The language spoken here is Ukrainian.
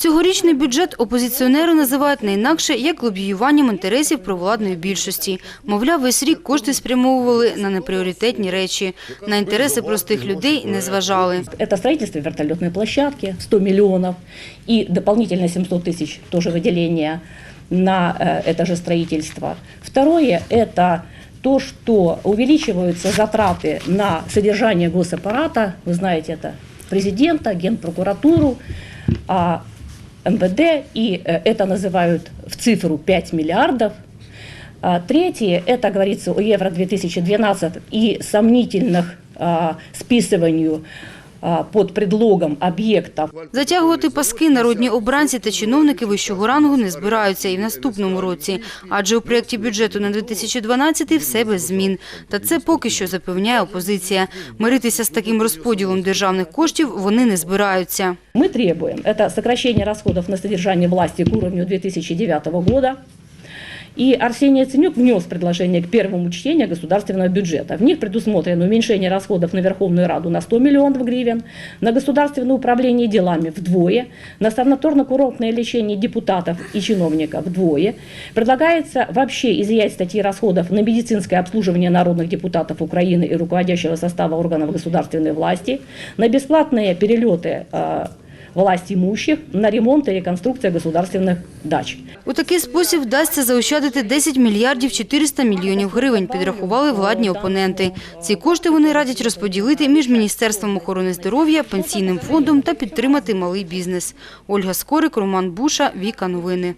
Цьогорічний бюджет опозиціонери називають не інакше як лобіюванням інтересів провладної більшості. Мовляв, весь рік кошти спрямовували на непріоритетні речі, на інтереси простих людей не зважали. Это строительство вертолетной площадки 100 миллионов и дополнительно 700 тысяч тоже выделение на э, это же строительство. Второе – это то, что увеличиваются затраты на содержание госаппарата, вы знаете, это президента, генпрокуратуру, а, МВД, и э, это называют в цифру 5 миллиардов. А Третье, это говорится о Евро-2012 и сомнительных а, списыванию а, под предлогом объектов Затягувати паски народні обранці та чиновники вищого рангу не збираються і в наступному році, адже у проєкті бюджету на 2012 все без змін. Та це поки що запевняє опозиція. Миритися з таким розподілом державних коштів вони не збираються. Мы требуем это сокращение расходов на содержание власти к уровню 2009 года. И Арсений Яценюк внес предложение к первому чтению государственного бюджета. В них предусмотрено уменьшение расходов на Верховную Раду на 100 миллионов гривен, на государственное управление делами вдвое, на санаторно-курортное лечение депутатов и чиновников вдвое. Предлагается вообще изъять статьи расходов на медицинское обслуживание народных депутатов Украины и руководящего состава органов государственной власти, на бесплатные перелеты э, власть імущих на ремонт і реконструкцію государственних дач. У такий спосіб вдасться заощадити 10 мільярдів 400 мільйонів гривень, підрахували владні опоненти. Ці кошти вони радять розподілити між Міністерством охорони здоров'я, Пенсійним фондом та підтримати малий бізнес. Ольга Скорик, Роман Буша, Віка Новини.